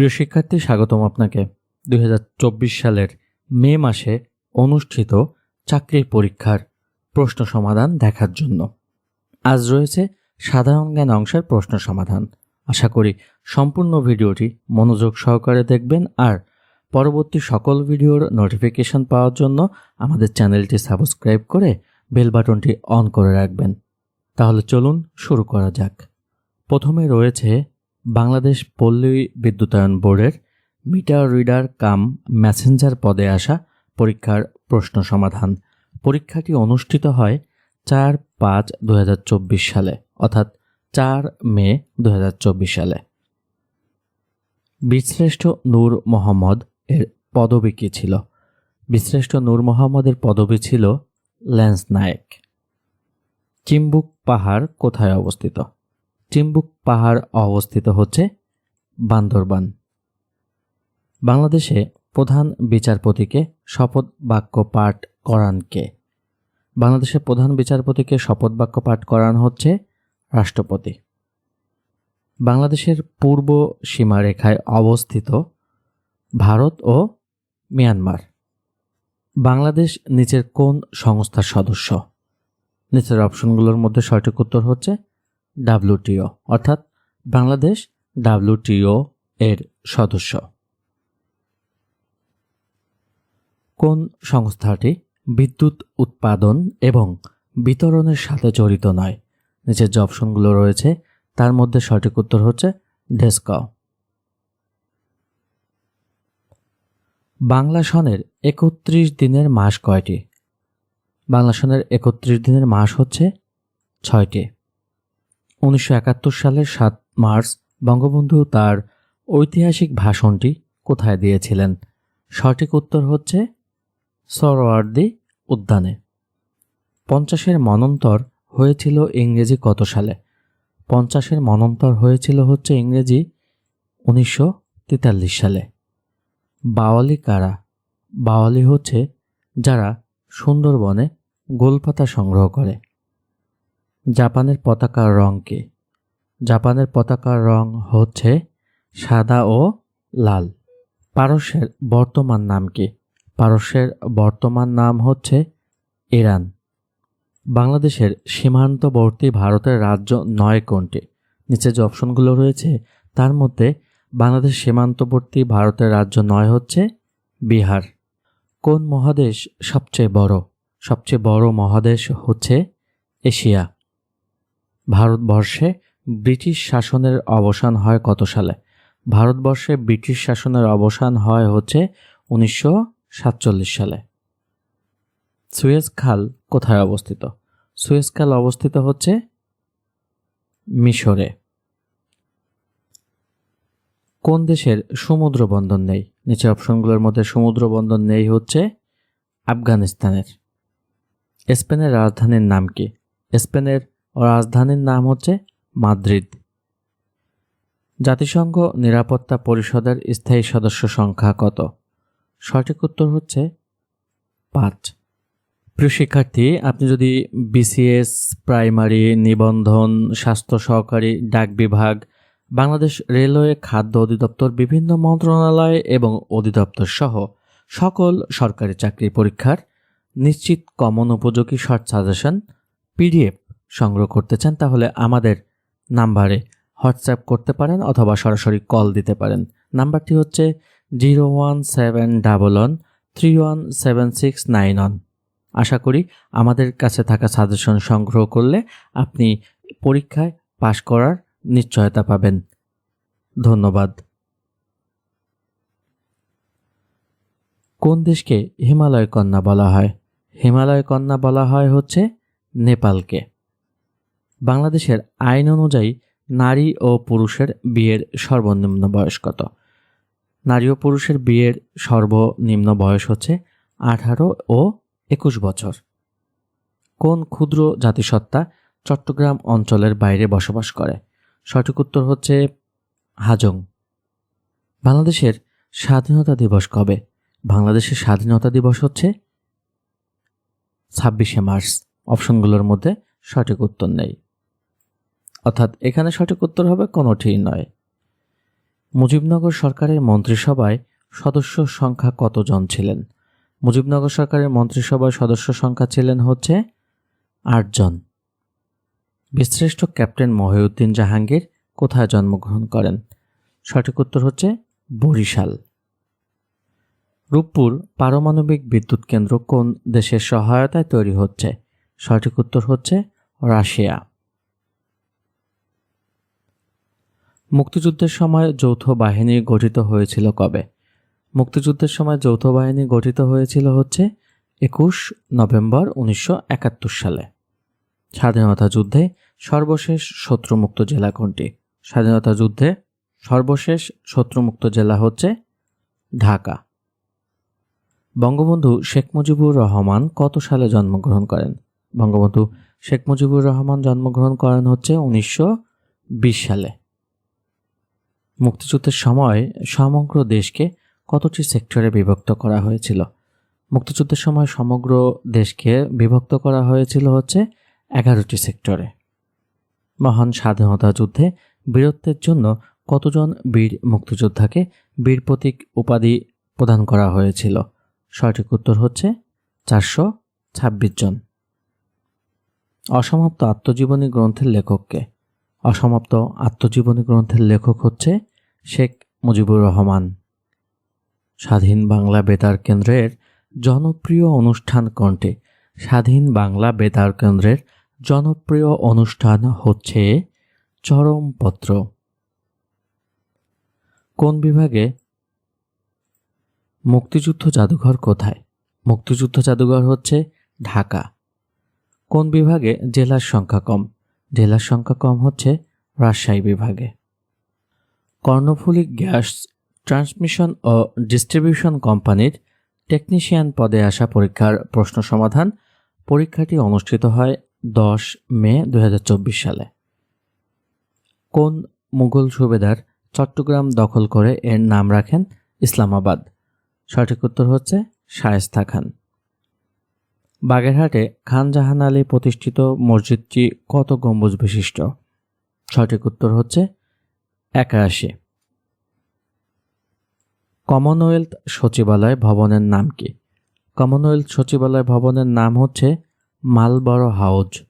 প্রিয় শিক্ষার্থী, স্বাগতম আপনাকে। দু হাজার চব্বিশ সালের মে মাসে অনুষ্ঠিত চাকরির পরীক্ষার প্রশ্ন সমাধান দেখার জন্য। আজ রয়েছে সাধারণ জ্ঞান অংশের প্রশ্ন সমাধান। আশা করি সম্পূর্ণ ভিডিওটি মনোযোগ সহকারে দেখবেন আর পরবর্তী সকল ভিডিওর নোটিফিকেশন পাওয়ার জন্য আমাদের চ্যানেলটি সাবস্ক্রাইব করে বেল বাটনটি অন করে রাখবেন। তাহলে চলুন শুরু করা যাক। প্রথমে রয়েছে বাংলাদেশ পল্লী বিদ্যুতায়ন বোর্ডের মিটার রিডার কাম ম্যাসেঞ্জার পদে আসা পরীক্ষার প্রশ্ন সমাধান। পরীক্ষাটি অনুষ্ঠিত হয় চার পাঁচ দু সালে, অর্থাৎ চার মে দু হাজার চব্বিশ সালে। বিশ্রেষ্ঠ নূর মোহাম্মদ এর পদবী কী ছিল? বিশ্রেষ্ঠ নূর মোহাম্মদের পদবী ছিল ল্যান্স নায়েক। চিম্বুক পাহাড় কোথায় অবস্থিত? চিম্বুক পাহাড় অবস্থিত হচ্ছে বান্দরবান। বাংলাদেশে প্রধান বিচারপতিকে শপথ বাক্য পাঠ করান কে বাংলাদেশের প্রধান বিচারপতিকে শপথ বাক্য পাঠ করান হচ্ছে রাষ্ট্রপতি। বাংলাদেশের পূর্ব সীমারেখায় অবস্থিত ভারত ও মিয়ানমার। বাংলাদেশ নিচের কোন সংস্থার সদস্য? নিচের অপশনগুলোর মধ্যে সঠিক উত্তর হচ্ছে ডাব্লিউটিও, অর্থাৎ বাংলাদেশ ডাব্লিউটিও এর সদস্য। কোন সংস্থাটি বিদ্যুৎ উৎপাদন এবং বিতরণের সাথে জড়িত নয়? নিচের যে অপশনগুলো রয়েছে, তার মধ্যে সঠিক উত্তর হচ্ছে ডেস্কাও বাংলা সনের একত্রিশ দিনের মাস কয়টি? বাংলা সনের একত্রিশ দিনের মাস হচ্ছে ছয়টি। উনিশশো একাত্তর সালের সাত মার্চ বঙ্গবন্ধু তার ঐতিহাসিক ভাষণটি কোথায় দিয়েছিলেন? সঠিক উত্তর হচ্ছে সরোয়ার্দি উদ্যানে। পঞ্চাশের মনন্তর হয়েছিল ইংরেজি কত সালে? পঞ্চাশের মনন্তর হয়েছিল হচ্ছে ইংরেজি উনিশশো তেতাল্লিশ সালে। বাওয়ালি কারা? বাওয়ালি হচ্ছে যারা সুন্দরবনে গোলপাতা সংগ্রহ করে। জাপানের পতাকার রং কি জাপানের পতাকার রং হচ্ছে সাদা ও লাল। পারস্যের বর্তমান নাম কি পারস্যের বর্তমান নাম হচ্ছে ইরান। বাংলাদেশের সীমান্তবর্তী ভারতের রাজ্য নয় কোনটি নিচে যে অপশনগুলো রয়েছে, তার মধ্যে বাংলাদেশ সীমান্তবর্তী ভারতের রাজ্য নয় হচ্ছে বিহার। কোন মহাদেশ সবচেয়ে বড়? সবচেয়ে বড় মহাদেশ হচ্ছে এশিয়া। ভারতবর্ষে ব্রিটিশ শাসনের অবসান হয় কত সালে? ভারতবর্ষে ব্রিটিশ শাসনের অবসান হয় হচ্ছে উনিশশো সাতচল্লিশ সালে। সুয়েজ খাল কোথায় অবস্থিত? সুয়েজ খাল অবস্থিত হচ্ছে মিশরে। কোন দেশের সমুদ্র বন্দর নেই? নিচে অপশনগুলোর মধ্যে সমুদ্র বন্দর নেই হচ্ছে আফগানিস্তানের। স্পেনের রাজধানীর নাম কি? স্পেনের রাজধানীর নাম হচ্ছে মাদ্রিদ। জাতিসংঘ নিরাপত্তা পরিষদের স্থায়ী সদস্য সংখ্যা কত? সঠিক উত্তর হচ্ছে পাঁচ। প্রিয় শিক্ষার্থী, আপনি যদি বিসিএস, প্রাইমারি, নিবন্ধন, স্বাস্থ্য সহকারী, ডাক বিভাগ, বাংলাদেশ রেলওয়ে খাদ্য অধিদপ্তর, বিভিন্ন মন্ত্রণালয় এবং অধিদপ্তর সহ সকল সরকারি চাকরি পরীক্ষার নিশ্চিত কমন উপযোগী শর্ট সাজেশন, পিডিএফ সংগ্রহ করতে চান, তাহলে আমাদের নাম্বারে হোয়াটসঅ্যাপ করতে পারেন অথবা সরাসরি কল দিতে পারেন। নাম্বারটি হচ্ছে zero one seven double one three one seven six nine one. আশা করি আমাদের কাছে থাকা সাজেশন সংগ্রহ করলে আপনি পরীক্ষায় পাশ করার নিশ্চয়তা পাবেন। ধন্যবাদ। কোন দেশকে হিমালয় কন্যা বলা হয়? হিমালয় কন্যা বলা হয় হচ্ছে নেপালকে। বাংলাদেশের আইন অনুযায়ী নারী ও পুরুষের বিয়ের সর্বনিম্ন বয়স কত? নারী ও পুরুষের বিয়ের সর্বনিম্ন বয়স হচ্ছে আঠারো ও একুশ বছর। কোন ক্ষুদ্র জাতিসত্তা চট্টগ্রাম অঞ্চলের বাইরে বসবাস করে? সঠিক উত্তর হচ্ছে হাজং। বাংলাদেশের স্বাধীনতা দিবস কবে? বাংলাদেশের স্বাধীনতা দিবস হচ্ছে ছাব্বিশে মার্চ। অপশনগুলোর মধ্যে সঠিক উত্তর নেই। অর্থাৎ এখানে সঠিক উত্তর হবে কোনোটিই নয়। মুজিবনগর সরকারের মন্ত্রিসভায় সদস্য সংখ্যা কতজন ছিলেন? মুজিবনগর সরকারের মন্ত্রিসভার সদস্য সংখ্যা ছিলেন হচ্ছে আটজন। বিশ্রেষ্ঠ ক্যাপ্টেন মহিউদ্দিন জাহাঙ্গীর কোথায় জন্মগ্রহণ করেন? সঠিক উত্তর হচ্ছে বরিশাল। রূপপুর পারমাণবিক বিদ্যুৎ কেন্দ্র কোন দেশের সহায়তায় তৈরি হচ্ছে? সঠিক উত্তর হচ্ছে রাশিয়া। মুক্তিযুদ্ধের সময় যৌথ বাহিনী গঠিত হয়েছিল কবে? মুক্তিযুদ্ধের সময় যৌথ বাহিনী গঠিত হয়েছিল হচ্ছে একুশ নভেম্বর উনিশশো একাত্তর সালে। স্বাধীনতা যুদ্ধে সর্বশেষ শত্রুমুক্ত জেলা কোনটি? স্বাধীনতা যুদ্ধে সর্বশেষ শত্রুমুক্ত জেলা হচ্ছে ঢাকা। বঙ্গবন্ধু শেখ মুজিবুর রহমান কত সালে জন্মগ্রহণ করেন? বঙ্গবন্ধু শেখ মুজিবুর রহমান জন্মগ্রহণ করেন হচ্ছে উনিশশো বিশ সালে। মুক্তিযুদ্ধের সময় সমগ্র দেশকে কতটি সেক্টরে বিভক্ত করা হয়েছিল? মুক্তিযুদ্ধের সময় সমগ্র দেশকে বিভক্ত করা হয়েছিল হচ্ছে এগারোটি সেক্টরে। মহান স্বাধীনতা যুদ্ধে বীরত্বের জন্য কতজন বীর মুক্তিযোদ্ধাকে বীর প্রতীক উপাধি প্রদান করা হয়েছিল? সঠিক উত্তর হচ্ছে চারশো ছাব্বিশ জন। অসমাপ্ত আত্মজীবনী গ্রন্থের লেখককে। অসমাপ্ত আত্মজীবনী গ্রন্থের লেখক হচ্ছে শেখ মুজিবুর রহমান। স্বাধীন বাংলা বেতার কেন্দ্রের জনপ্রিয় অনুষ্ঠান কোনটি? স্বাধীন বাংলা বেতার কেন্দ্রের জনপ্রিয় অনুষ্ঠান হচ্ছে চরমপত্র। কোন বিভাগে? মুক্তিযুদ্ধ জাদুঘর কোথায়? মুক্তিযুদ্ধ জাদুঘর হচ্ছে ঢাকা। কোন বিভাগে? জেলার সংখ্যা কম। জেলার সংখ্যা কম হচ্ছে রাজশাহী বিভাগে। কর্ণফুলী গ্যাস ট্রান্সমিশন ও ডিস্ট্রিবিউশন কোম্পানির টেকনিশিয়ান পদে আসা পরীক্ষার প্রশ্ন সমাধান পরীক্ষাটি অনুষ্ঠিত হয় দশ মে দু হাজার চব্বিশ সালে। কোন মুঘল সুবেদার চট্টগ্রাম দখল করে এর নাম রাখেন ইসলামাবাদ? সঠিক উত্তর হচ্ছে শায়েস্তা খান। বাগেরহাটে খান জাহান আলী প্রতিষ্ঠিত মসজিদটি কত গম্বুজ বিশিষ্ট? সঠিক উত্তর হচ্ছে একাশি কমনওয়েলথ সচিবালয় ভবনের নাম কি? কমনওয়েলথ সচিবালয় ভবনের নাম হচ্ছে মালবড় হাউজ।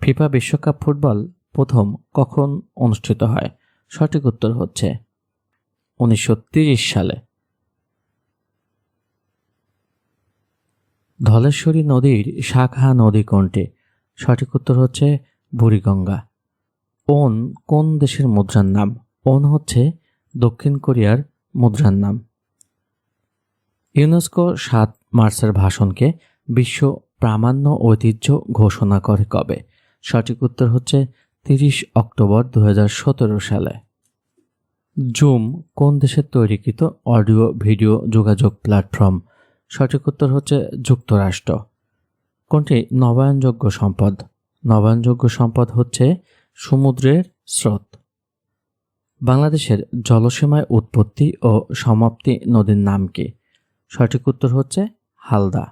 ফিফা বিশ্বকাপ ফুটবল প্রথম কখন অনুষ্ঠিত হয়? সঠিক উত্তর হচ্ছে উনিশশো সালে। ধলেশ্বরী নদীর শাখা নদী কোনটি? সঠিক উত্তর হচ্ছে বুড়িগঙ্গা। ওন কোন দেশের মুদ্রার নাম? ওন হচ্ছে দক্ষিণ কোরিয়ার মুদ্রার নাম। ইউনেস্কো সাত মার্চের ভাষণকে বিশ্ব প্রামাণ্য ঐতিহ্য ঘোষণা করে কবে? সঠিক উত্তর হচ্ছে তিরিশ অক্টোবর দু হাজার সতেরো সালে। জুম কোন দেশের তৈরিকৃত অডিও ভিডিও যোগাযোগ প্ল্যাটফর্ম? সঠিক উত্তর হচ্ছে যুক্তরাষ্ট্র। কোনটি নবায়নযোগ্য সম্পদ? নবায়নযোগ্য সম্পদ হচ্ছে সমুদ্রের স্রোত। বাংলাদেশের জলসীমায় উৎপত্তি ও সমাপ্তি নদীর নাম কি? সঠিক উত্তর হচ্ছে হালদা।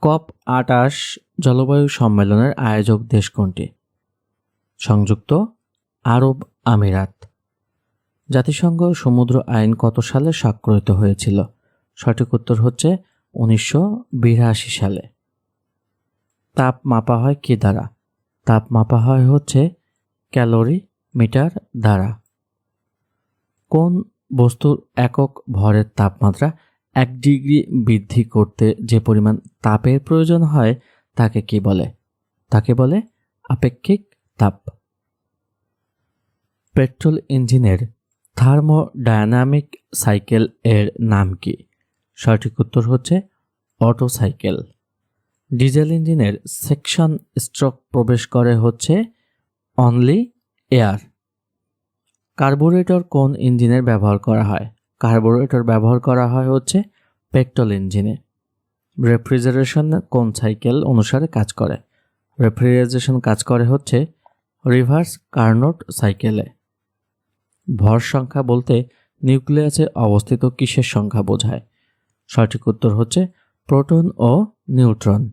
কপ আটাশ জলবায়ু সম্মেলনের আয়োজক দেশ কোনটি? সংযুক্ত আরব আমিরাত। জাতিসংঘ সমুদ্র আইন কত সালে স্বাক্ষরিত হয়েছিল? সঠিক উত্তর হচ্ছে উনিশশো বিরাশি সালে। তাপ মাপা হয় কি দ্বারা? তাপ মাপা হয় হচ্ছে ক্যালোরি মিটার দ্বারা। কোন বস্তুর একক ভরের তাপমাত্রা এক ডিগ্রি বৃদ্ধি করতে যে পরিমাণ তাপের প্রয়োজন হয়, তাকে কি বলে? তাকে বলে আপেক্ষিক তাপ। পেট্রোল ইঞ্জিনের থার্মোডায়নামিক সাইকেল এর নাম কি? সঠিক উত্তর হচ্ছে অটো সাইকেল ডিজেল ইঞ্জিনের সেকশন স্ট্রোক প্রবেশ করে হচ্ছে অনলি এয়ার। কার্বোরেটর কোন ইঞ্জিনের ব্যবহার করা হয়? কার্বোরেটর ব্যবহার করা হয় হচ্ছে পেট্রোল ইঞ্জিনে। রেফ্রিজারেশন কোন সাইকেল অনুসারে কাজ করে? রেফ্রিজারেশন কাজ করে হচ্ছে রিভার্স কার্নোট সাইকেলে। ভর সংখ্যা বলতে নিউক্লিয়াসে অবস্থিত কিসের সংখ্যা বোঝায়? সঠিক উত্তর হচ্ছে প্রোটন ও নিউট্রন।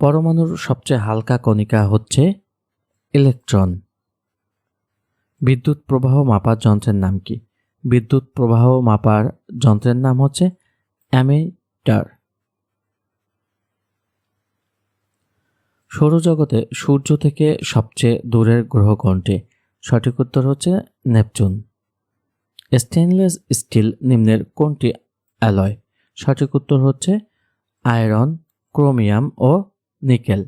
পরমাণুর সবচেয়ে হালকা কণিকা হচ্ছে ইলেকট্রন। বিদ্যুৎ প্রবাহ মাপার যন্ত্রের নাম কি? বিদ্যুৎ প্রবাহ মাপার যন্ত্রের নাম হচ্ছে অ্যামিটার। সৌরজগতে সূর্য থেকে সবচেয়ে দূরের গ্রহ কোনটি? সঠিক উত্তর হচ্ছে নেপচুন। স্টেনলেস স্টিল নিম্নের কোনটি অ্যালয়? সঠিক উত্তর হচ্ছে আয়রন, ক্রোমিয়াম ও নিকেল।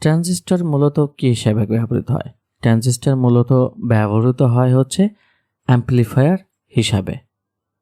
ট্রানজিস্টর মূলত কী হিসাবে ব্যবহৃত হয়? ট্রানজিস্টর মূলত ব্যবহৃত হয় হচ্ছে অ্যাম্পলিফায়ার হিসাবে।